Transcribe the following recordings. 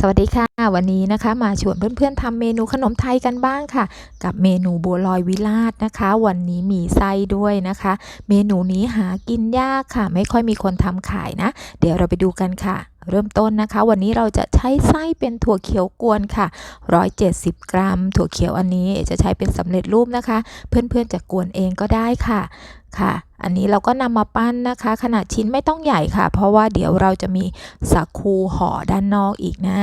สวัสดีค่ะ วันนี้นะคะมาชวนเพื่อนๆทำเมนูขนมไทยกันบ้างค่ะ กับเมนูบัวลอยวิราชนะคะ วันนี้มีไส้ด้วยนะคะ เมนูนี้หากินยากค่ะ ไม่ค่อยมีคนทำขายนะ เดี๋ยวเราไปดูกันค่ะ เริ่มต้นนะคะ วันนี้เราจะใช้ไส้เป็นถั่วเขียวกวนค่ะ 170 กรัม ถั่วเขียวอันนี้จะใช้เป็นสำเร็จรูปนะคะ เพื่อนๆจะกวนเองก็ได้ค่ะค่ะ อันนี้เราก็นำมาปั้นนะคะ ขนาดชิ้นไม่ต้องใหญ่ค่ะ เพราะว่าเดี๋ยวเราจะมีสาคูห่อด้านนอกอีกนะ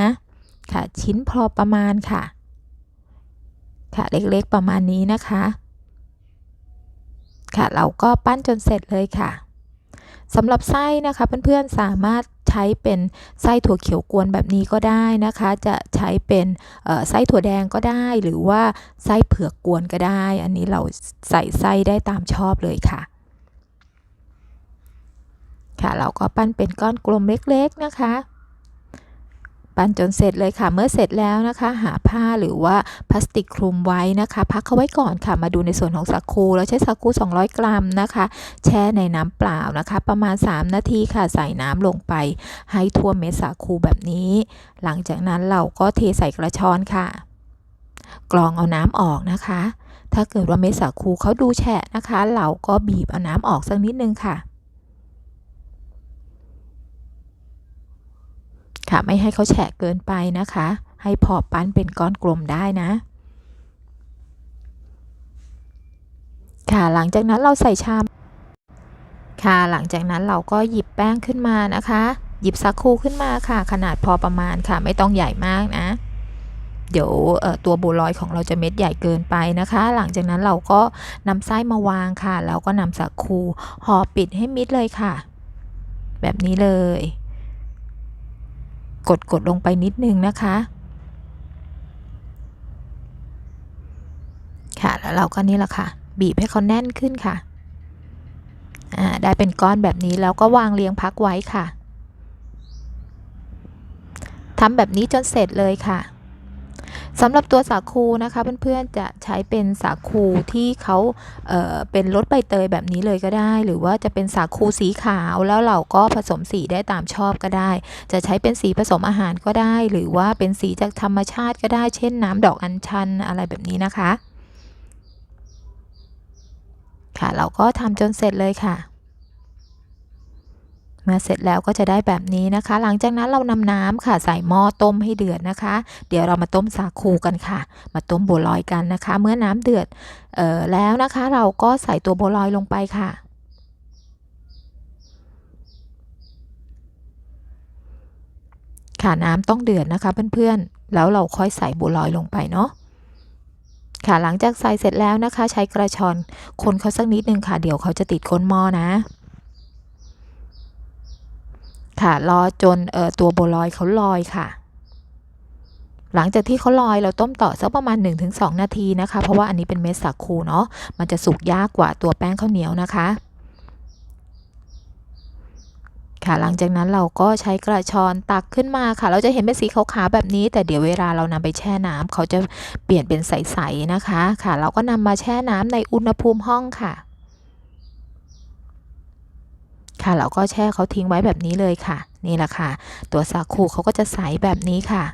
ค่ะ ชิ้นพอประมาณค่ะ ค่ะเล็กๆประมาณนี้นะคะ ค่ะเราก็ปั้นจนเสร็จเลยค่ะ สำหรับไส้นะคะเพื่อนๆสามารถใช้เป็นไส้ถั่วเขียวกวนแบบนี้ก็ได้นะคะ จะใช้เป็นไส้ถั่วแดงก็ได้ หรือว่าไส้เผือกกวนก็ได้ อันนี้เราใส่ไส้ได้ตามชอบเลยค่ะค่ะ เราก็ปั้นเป็นก้อนกลมเล็กๆนะคะ ปั้นจนเสร็จเลยค่ะ เมื่อเสร็จแล้วนะคะ หาผ้าหรือว่าพลาสติกคลุมไว้นะคะ พักเขาไว้ก่อนค่ะ มาดูในส่วนของสาคูเราใช้สาคู 200 กรัมนะคะ แช่ในน้ำเปล่านะคะ ประมาณ 3 นาทีค่ะ ใส่น้ำลงไปให้ทั่วเม็ดสาคูแบบนี้ หลังจากนั้นเราก็เทใส่กระชอนค่ะ กรองเอาน้ำออกนะคะ ถ้าเกิดว่าเม็ดสาคูเขาดูแฉะนะคะ เราก็บีบเอาน้ำออกสักนิดนึงค่ะ ค่ะ ไม่ให้เขาแฉะเกินไปนะคะ ให้พอปั้นเป็นก้อนกลมได้นะ ค่ะหลังจากนั้นเราใส่ชาม ค่ะหลังจากนั้นเราก็หยิบแป้งขึ้นมานะคะ หยิบซักคูขึ้นมาค่ะ ขนาดพอประมาณค่ะ ไม่ต้องใหญ่มากนะ เดี๋ยวตัวบัวลอยของเราจะเม็ดใหญ่เกินไปนะคะ หลังจากนั้นเราก็นำไส้มาวางค่ะ แล้วก็นำสักคูห่อปิดให้มิดเลยค่ะ แบบนี้เลย กดกดลงไปนิดนึงนะคะ ค่ะแล้วเราก็นี่แหละค่ะ บีบให้เขาแน่นขึ้นค่ะอ่าได้เป็นก้อนแบบนี้แล้วก็วางเรียงพักไว้ค่ะทำแบบนี้จนเสร็จเลยค่ะ สำหรับตัวสาคูนะคะเพื่อนๆจะใช้เป็นสาคูที่เขาเเป็นรสใบเตยแบบนี้เลยก็ได้ หรือว่าจะเป็นสาคูสีขาวแล้วเราก็ผสมสีได้ตามชอบก็ได้ จะใช้เป็นสีผสมอาหารก็ได้ หรือว่าเป็นสีจากธรรมชาติก็ได้ เช่นน้ำดอกอัญชันอะไรแบบนี้นะคะ ค่ะเราก็ทำจนเสร็จเลยค่ะ เมื่อเสร็จแล้วก็จะได้แบบนี้นะคะ หลังจากนั้นเรานำน้ำค่ะใส่หม้อต้มให้เดือดนะคะ เดี๋ยวเรามาต้มสาคูกันค่ะ มาต้มบัวลอยกันนะคะ เมื่อน้ำเดือดออแล้วนะคะ เราก็ใส่ตัวบัวลอยลงไปค่ะค่ะน้ำต้องเดือดนะคะเพื่อนๆ แล้วเราค่อยใส่บัวลอยลงไปเนาะค่ะหลังจากใส่เสร็จแล้วนะคะ ใช้กระชอนคนเขาสักนิดนึงค่ะ เดี๋ยวเขาจะติดก้นหม้อนะ ค่ะรอจนเอ่อตัวโบลอยเขาลอยค่ะ หลังจากที่เขาลอยเราต้มต่อสักประมาณ 1-2 นาทีนะคะ เพราะว่าอันนี้เป็นเม็ดสาคูเนาะมันจะสุกยากกว่าตัวแป้งข้าวเหนียวนะคะค่ะหลังจากนั้นเราก็ใช้กระชอนตักขึ้นมาค่ะ เราจะเห็นเป็นสีขาวๆแบบนี้ แต่เดี๋ยวเวลาเรานำไปแช่น้ำเขาจะเปลี่ยนเป็นใสๆนะคะค่ะ เราก็นำมาแช่น้ำในอุณหภูมิห้องค่ะ ค่ะเราก็แช่เขาทิ้งไว้แบบนี้เลยค่ะ นี่แหละค่ะ ตัวสาคูเขาก็จะใสแบบนี้ค่ะ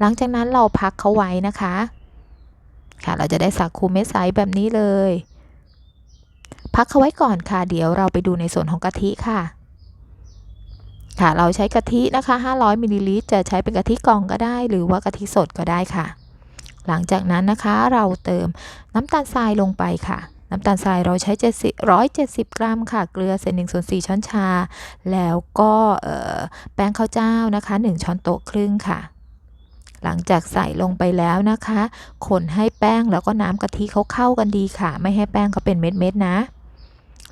หลังจากนั้นเราพักเขาไว้นะคะ ค่ะเราจะได้สาคูเม็ดใสแบบนี้เลย พักเขาไว้ก่อนค่ะ เดี๋ยวเราไปดูในส่วนของกะทิค่ะค่ะเราใช้กะทินะคะ 500มิลลิลิตรจะใช้เป็นกะทิกล่องก็ได้ หรือว่ากะทิสดก็ได้ค่ะ หลังจากนั้นนะคะเราเติมน้ำตาลทรายลงไปค่ะ น้ำตาลทรายเราใช้7 170 กรัมค่ะ เกลือเศษหนึ่งส่วนสี่ช้อนชา แล้วก็แป้งข้าวเจ้านะคะ 1 ช้อนโต๊ะครึ่งค่ะ หลังจากใส่ลงไปแล้วนะคะ คนให้แป้งแล้วก็น้ำกะทิเขาเข้ากันดีค่ะ ไม่ให้แป้งเขาเป็นเม็ดๆนะ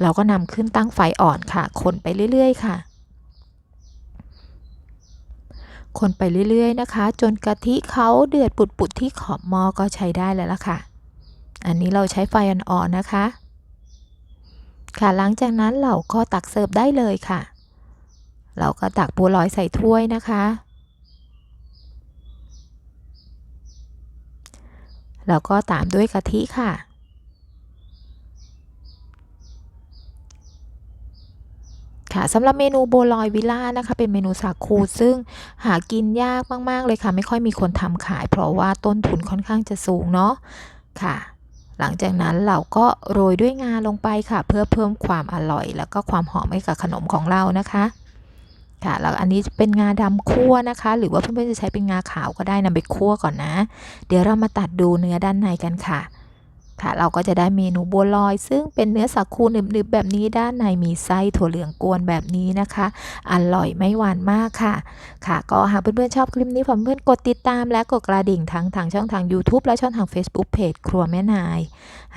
เราก็นำขึ้นตั้งไฟอ่อนค่ะ คนไปเรื่อยๆค่ะคนไปเรื่อยๆนะคะ จนกะทิเขาเดือดปุดๆที่ขอบหม้อก็ใช้ได้แล้วล่ะค่ะ อันนี้เราใช้ไฟอ่อนๆนะคะ ค่ะหลังจากนั้นเราก็ตักเสิร์ฟได้เลยค่ะ เราก็ตักบัวลอยใส่ถ้วยนะคะ แล้วก็ตามด้วยกะทิค่ะค่ะสำหรับเมนูโบวลอยวิลล่านะคะเป็นเมนูสาคูซึ่งหากินยากมาก ๆ เลยค่ะ ไม่ค่อยมีคนทำขาย เพราะว่าต้นทุนค่อนข้างจะสูงเนาะค่ะ หลังจากนั้นเราก็โรยด้วยงาลงไปค่ะ เพื่อเพิ่มความอร่อย แล้วก็ความหอมให้กับขนมของเรานะคะค่ะแล้วอันนี้เป็นงาดำคั่วนะคะ หรือว่าเพื่อนๆจะใช้เป็นงาขาวก็ได้นำไปคั่วก่อนนะ เดี๋ยวเรามาตัดดูเนื้อด้านในกันค่ะ ค่ะเราก็จะได้เมนูบัวลอย ซึ่งเป็นเนื้อสักคูหนึบๆแบบนี้ด้านในมีไส้ถั่วเหลืองกวนแบบนี้นะคะอร่อยไม่หวานมากค่ะ ค่ะ ก็หากเพื่อนๆชอบคลิปนี้ฝากเพื่อนกดติดตามและกดกระดิ่งทั้งทางช่องทาง YouTube และช่องทาง Facebook Page ครัวแม่นาย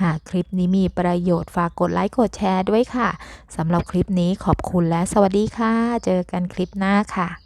หากคลิปนี้มีประโยชน์ฝากกดไลค์กดแชร์ด้วยค่ะสำหรับคลิปนี้ขอบคุณและสวัสดีค่ะ เจอกันคลิปหน้าค่ะ